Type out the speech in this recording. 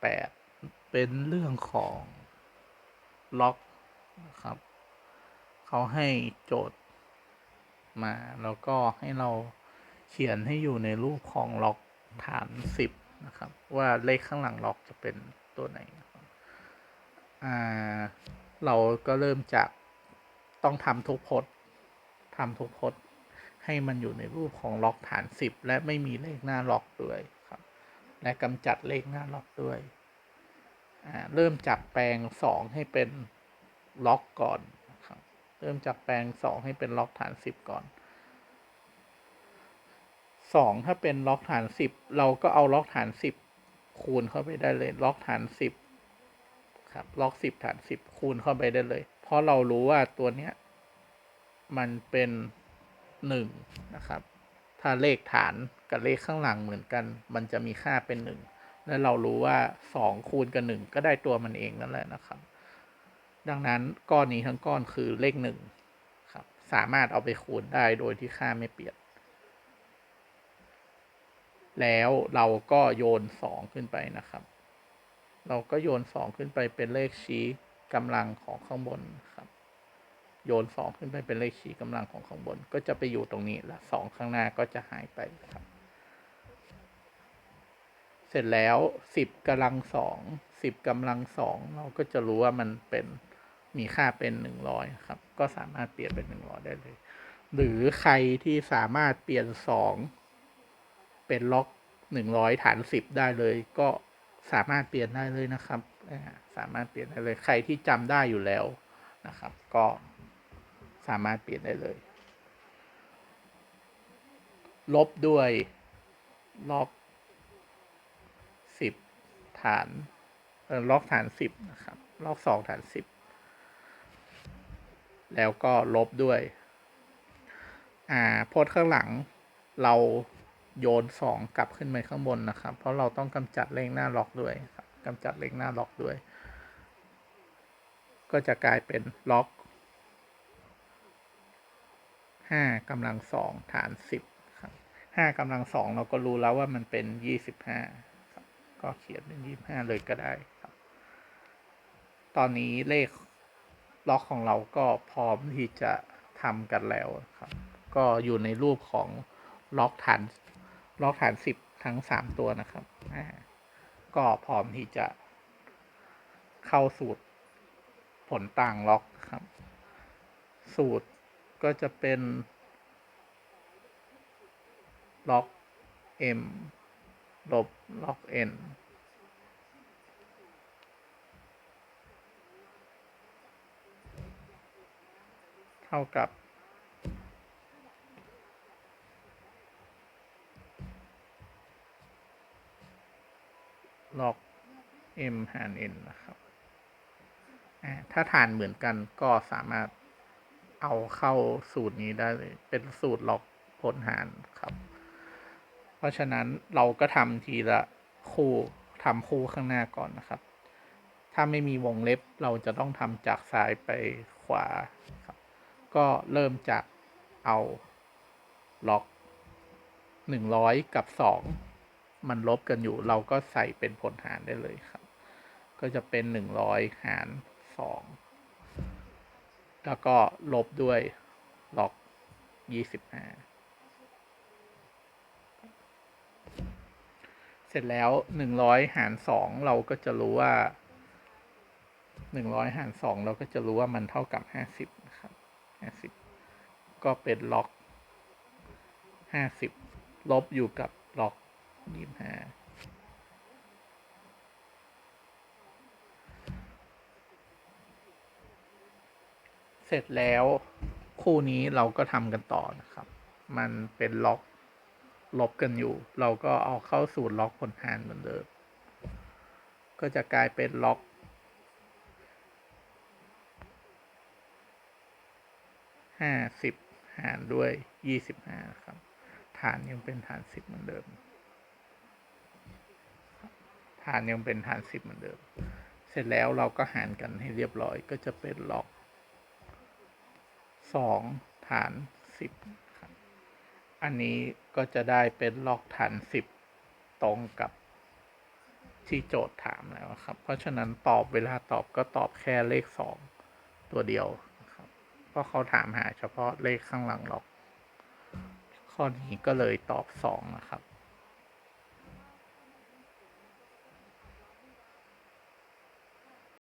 แปดเป็นเรื่องของล็อกนะครับเขาให้โจทย์มา แล้วก็ให้เราเขียนให้อยู่ในรูปของล็อกฐานสิบนะครับ ว่าเลขข้างหลังล็อกจะเป็นตัวไหนนะครับอ่าเราก็เริ่มจากต้องทำทุกพจน์ทำทุกพจน์ให้มันอยู่ในรูปของล็อกฐานสิบและไม่มีเลขหน้าล็อกด้วย ครับและกำจัดเลขหน้าล็อกด้วยเริ่มจากแปลงสองให้เป็นล็อกก่อนนะครับเริ่มจากแปลงสองให้เป็นล็อกฐานสิบก่อนสองถ้าเป็นล็อกฐานสิบเราก็เอาล็อกฐานสิบคูณเข้าไปได้เลย ล็อกฐานสิบครับ ล็อกสิบฐานสิบคูณเข้าไปได้เลย เพราะเรารู้ว่าตัวเนี้ย มันเป็นหนึ่งนะครับ ถ้าเลขฐานกับเลขข้างหลังเหมือนกัน มันจะมีค่าเป็นหนึ่งและเรารู้ว่าสองคูณกับหนึ่งก็ได้ตัวมันเองนั่นแหละนะครับ ดังนั้นก้อนนี้ทั้งก้อนคือเลขหนึ่งครับ สามารถเอาไปคูณได้โดยที่ค่าไม่เปลี่ยน แล้วเราก็โยนสองขึ้นไปนะครับ เราก็โยนสองขึ้นไปเป็นเลขชี้กำลังของข้างบน โยนสองขึ้นไปเป็นเลขชี้กำลังของข้างบน ก็จะไปอยู่ตรงนี้และสองข้างหน้าก็จะหายไปครับ เสร็จแล้วสิบกำลังสองสิบกำลังสองเราก็จะรู้ว่ามันเป็นมีค่าเป็นหนึ่งร้อยครับ ก็สามารถเปลี่ยนเป็นหนึ่งร้อยได้เลย หรือใครที่สามารถเปลี่ยนสองเป็นล็อกหนึ่งร้อยฐานสิบได้เลย ก็สามารถเปลี่ยนได้เลยนะครับ สามารถเปลี่ยนได้เลย ใครที่จำได้อยู่แล้วนะครับ ก็ สามารถเปลี่ยนได้เลย ลบด้วยล็อกสิบฐานเออล็อกฐานสิบนะครับล็อกสองฐานสิบแล้วก็ลบด้วย อ่าโพสข้างหลังเราโยนสองกลับขึ้นไปข้างบนนะครับ เพราะเราต้องกำจัดเลขหน้าล็อกด้วยครับกำจัดเลขหน้าล็อกด้วย ก็จะกลายเป็นล็อก ห้ากำลังสองฐานสิบครับห้ากำลังสองเราก็รู้แล้วว่ามันเป็นยี่สิบห้าก็เขียนเป็นยี่สิบห้าเลยก็ได้ครับ ตอนนี้เลขล็อกของเราก็พร้อมที่จะทำกันแล้วครับ ก็อยู่ในรูปของล็อกฐานล็อกฐานสิบทั้งสามตัวนะครับ ก็พร้อมที่จะเข้าสูตรผลต่างล็อกครับ สูตร ก็จะเป็นล็อก m ลบล็อก n เท่ากับ ล็อก m หาร n นะครับ ถ้าฐานเหมือนกันก็สามารถ เอาเข้าสูตรนี้ได้เลยเป็นสูตรล็อกผลหารครับ เพราะฉะนั้นเราก็ทำทีละคู่ทำคู่ข้างหน้าก่อนนะครับ ถ้าไม่มีวงเล็บเราจะต้องทำจากซ้ายไปขวาครับ ก็เริ่มจากเอาล็อกหนึ่งร้อยกับสองมันลบกันอยู่เราก็ใส่เป็นผลหารได้เลยครับ ก็จะเป็นหนึ่งร้อยหารสอง แล้วก็ลบด้วยล็อกยี่สิบห้าเสร็จแล้วหนึ่งร้อยหารสองเราก็จะรู้ว่าหนึ่งร้อยหารสองเราก็จะรู้ว่ามันเท่ากับห้าสิบนะครับห้าสิบก็เป็นล็อกห้าสิบลบอยู่กับล็อกยี่ห้า เสร็จแล้วคู่นี้เราก็ทำกันต่อนะครับ มันเป็นล็อกลบกันอยู่ เราก็เอาเข้าสูตรล็อกผลหารเหมือนเดิม ก็จะกลายเป็นล็อกห้าสิบหารด้วยยี่สิบห้าครับ ฐานยังเป็นฐานสิบเหมือนเดิม ฐานยังเป็นฐานสิบเหมือนเดิม เสร็จแล้วเราก็หารกันให้เรียบร้อยก็จะเป็นล็อก สองฐานสิบอันนี้ก็จะได้เป็นล็อกฐานสิบตรงกับที่โจทย์ถามแล้วครับ เพราะฉะนั้นตอบเวลาตอบก็ตอบแค่เลขสองตัวเดียวนะครับเพราะเขาถามหาเฉพาะเลขข้างหลังล็อก ข้อนี้ก็เลยตอบสองนะครับ